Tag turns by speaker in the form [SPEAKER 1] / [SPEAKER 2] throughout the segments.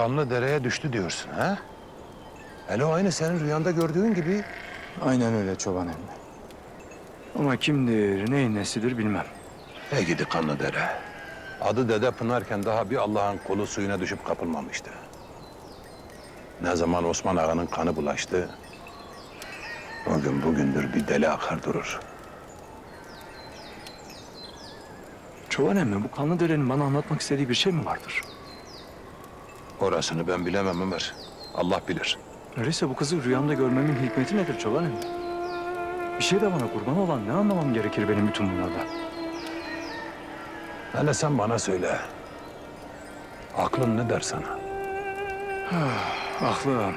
[SPEAKER 1] kanlı dereye düştü diyorsun ha? Hele o aynı senin rüyanda gördüğün gibi.
[SPEAKER 2] Aynen öyle çoban emmi. Ama kimdir, neyin nesidir bilmem.
[SPEAKER 1] He gidi kanlı dere. Adı Dede Pınarken daha bir Allah'ın kolu suyuna düşüp kapılmamıştı. Ne zaman Osman Ağa'nın kanı bulaştı, o gün bugündür bir deli akar durur.
[SPEAKER 2] Çoban emmi bu kanlı derenin bana anlatmak istediği bir şey mi vardır?
[SPEAKER 1] Orasını ben bilemem Ömer. Allah bilir.
[SPEAKER 2] Öyleyse bu kızı rüyamda görmemin hikmeti nedir çoban emmi? Bir şey de bana kurban olan ne anlamam gerekir benim bütün bunlardan?
[SPEAKER 1] Hele sen bana söyle. Aklın ne der sana?
[SPEAKER 2] Aklım.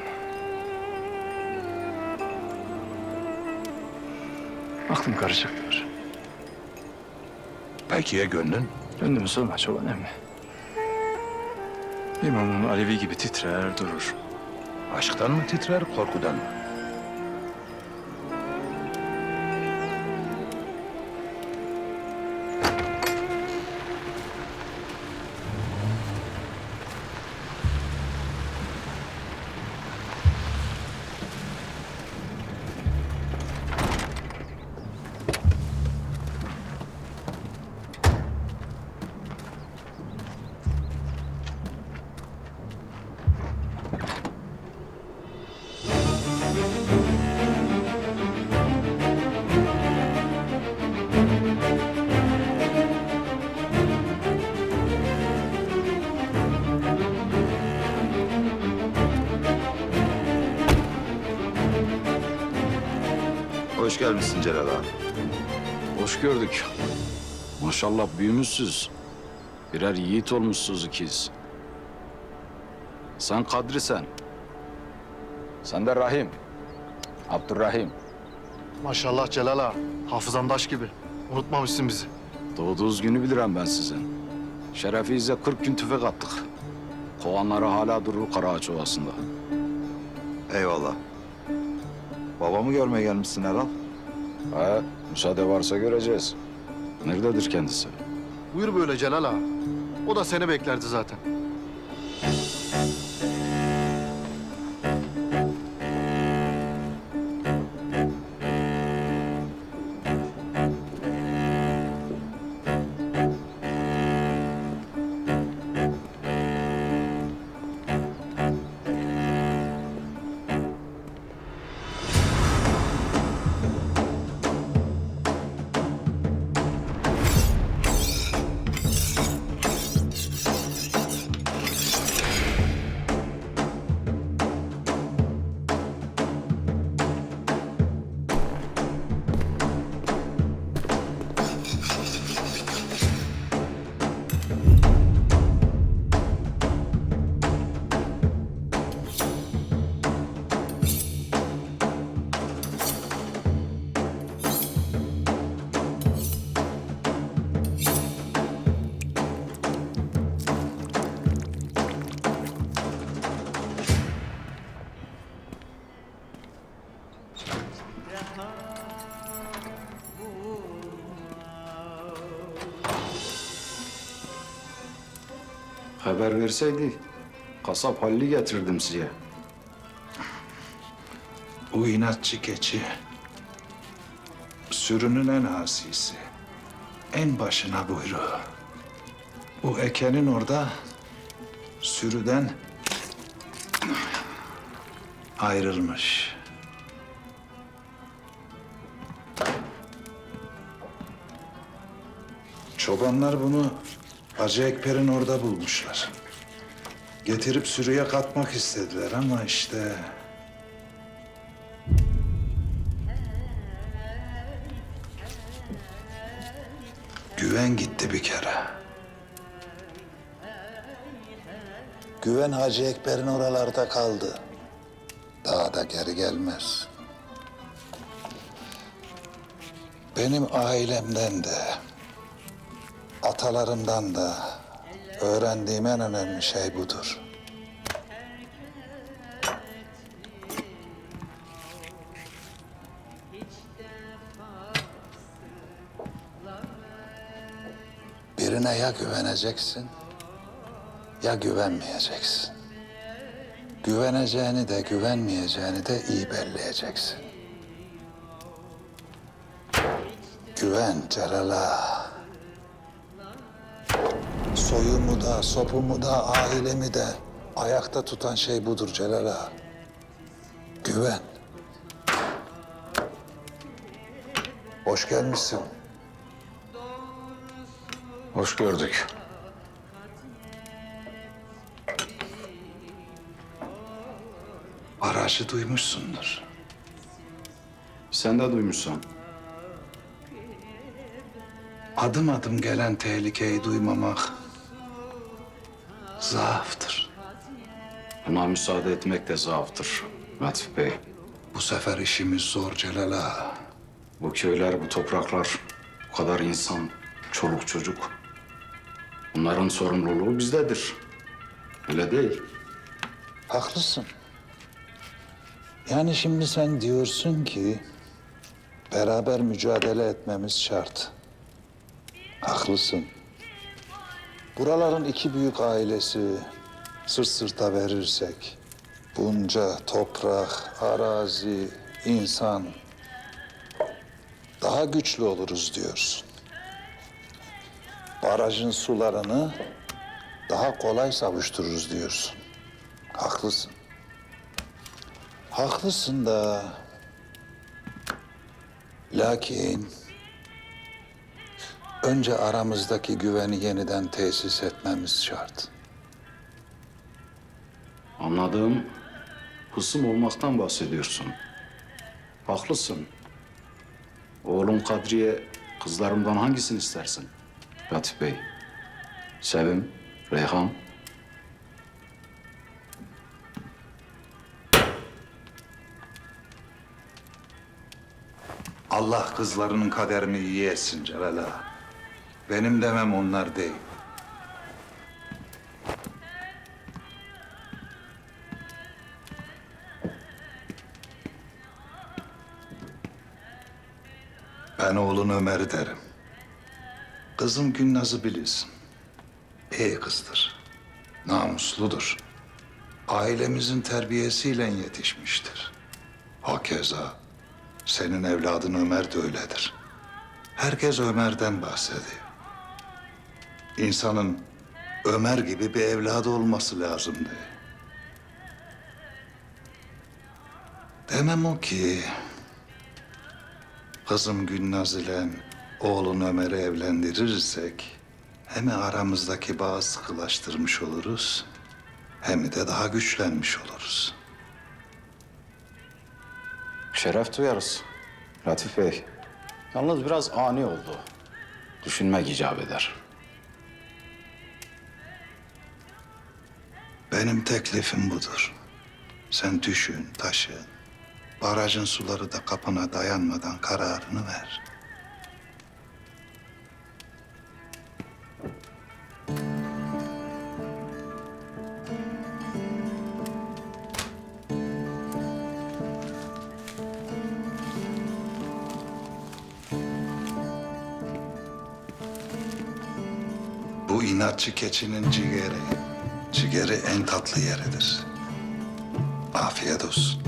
[SPEAKER 2] Aklım karışıktır.
[SPEAKER 1] Peki ya gönlün?
[SPEAKER 2] Gönlümü sorma çoban emmi. İmamın alevi gibi titrer durur.
[SPEAKER 1] Aşktan mı titrer, korkudan mı?
[SPEAKER 3] Hoş gelmişsin Celal Ağa.
[SPEAKER 4] Hoş gördük. Maşallah büyümüşsünüz. Birer yiğit olmuşsunuz ikiz. Sen Kadri sen. Sen de Rahim. Abdurrahim.
[SPEAKER 5] Maşallah Celal ağa. Hafızan taş gibi. Unutmamışsın bizi.
[SPEAKER 4] Doğduğunuz günü bilirim ben sizin. Şerefinizde 40 gün tüfek attık. Kovanları hala durur Karaağaç Ovası'nda.
[SPEAKER 3] Eyvallah. Babamı görmeye gelmişsin Erol.
[SPEAKER 4] Ha, müsaade varsa göreceğiz. Nerededir kendisi?
[SPEAKER 5] Buyur böyle Celal ağa. O da seni beklerdi zaten.
[SPEAKER 4] Haber verseydi kasap halli getirdim size.
[SPEAKER 6] Bu inatçı keçi sürünün en asisi, en başına buyruğu. Bu ekenin orada sürüden ayrılmış. Çobanlar bunu Hacı Ekber'in orada bulmuşlar. Getirip sürüye katmak istediler ama işte Güven gitti bir kere. Güven Hacı Ekber'in oralarda kaldı. Daha da geri gelmez. Benim ailemden de, atalarımdan da öğrendiğim en önemli şey budur. Birine ya güveneceksin ya güvenmeyeceksin. Güveneceğini de güvenmeyeceğini de iyi belleyeceksin. Güven Celal'a. Soyumu da, sopumu da, ailemi de ayakta tutan şey budur Celal'a. Güven. Hoş gelmişsin.
[SPEAKER 4] Hoş gördük.
[SPEAKER 6] Barajı duymuşsundur.
[SPEAKER 4] Sen de duymuşsun.
[SPEAKER 6] Adım adım gelen tehlikeyi duymamak zaaftır.
[SPEAKER 4] Buna müsaade etmek de zaaftır Latif Bey.
[SPEAKER 6] Bu sefer işimiz zor Celal ağa.
[SPEAKER 4] Bu köyler, bu topraklar, bu kadar insan, çoluk çocuk. Bunların sorumluluğu bizdedir. Öyle değil.
[SPEAKER 6] Haklısın. Yani şimdi sen diyorsun ki beraber mücadele etmemiz şart. Haklısın. Buraların iki büyük ailesi sırt sırta verirsek bunca toprak, arazi, insan daha güçlü oluruz diyorsun. Barajın sularını daha kolay savuştururuz diyorsun. Haklısın. Haklısın da... Lakin... Önce aramızdaki güveni yeniden tesis etmemiz şart.
[SPEAKER 4] Anladığım hısım olmaktan bahsediyorsun. Haklısın. Oğlum Kadriye kızlarımdan hangisini istersin? Latif Bey. Sevim, Reyhan.
[SPEAKER 6] Allah kızlarının kaderini iyi etsin Celal ağa. Benim demem onlar değil. Ben oğlun Ömer'i derim. Kızım Gülnaz'ı bilirsin. İyi kızdır. Namusludur. Ailemizin terbiyesiyle yetişmiştir. Hakeza senin evladın Ömer de öyledir. Herkes Ömer'den bahsediyor. İnsanın Ömer gibi bir evladı olması lazımdı. Demem o ki... Kızım Gülnaz ile oğlun Ömer'i evlendirirsek... Hem aramızdaki bağı sıkılaştırmış oluruz... Hem de daha güçlenmiş oluruz.
[SPEAKER 4] Şeref duyarız. Latif Bey. Yalnız biraz ani oldu. Düşünmek icap eder.
[SPEAKER 6] Benim teklifim budur. Sen düşün, taşın. Barajın suları da kapına dayanmadan kararını ver. Bu inatçı keçinin ciğeri, ciğeri en tatlı yeridir. Afiyet olsun.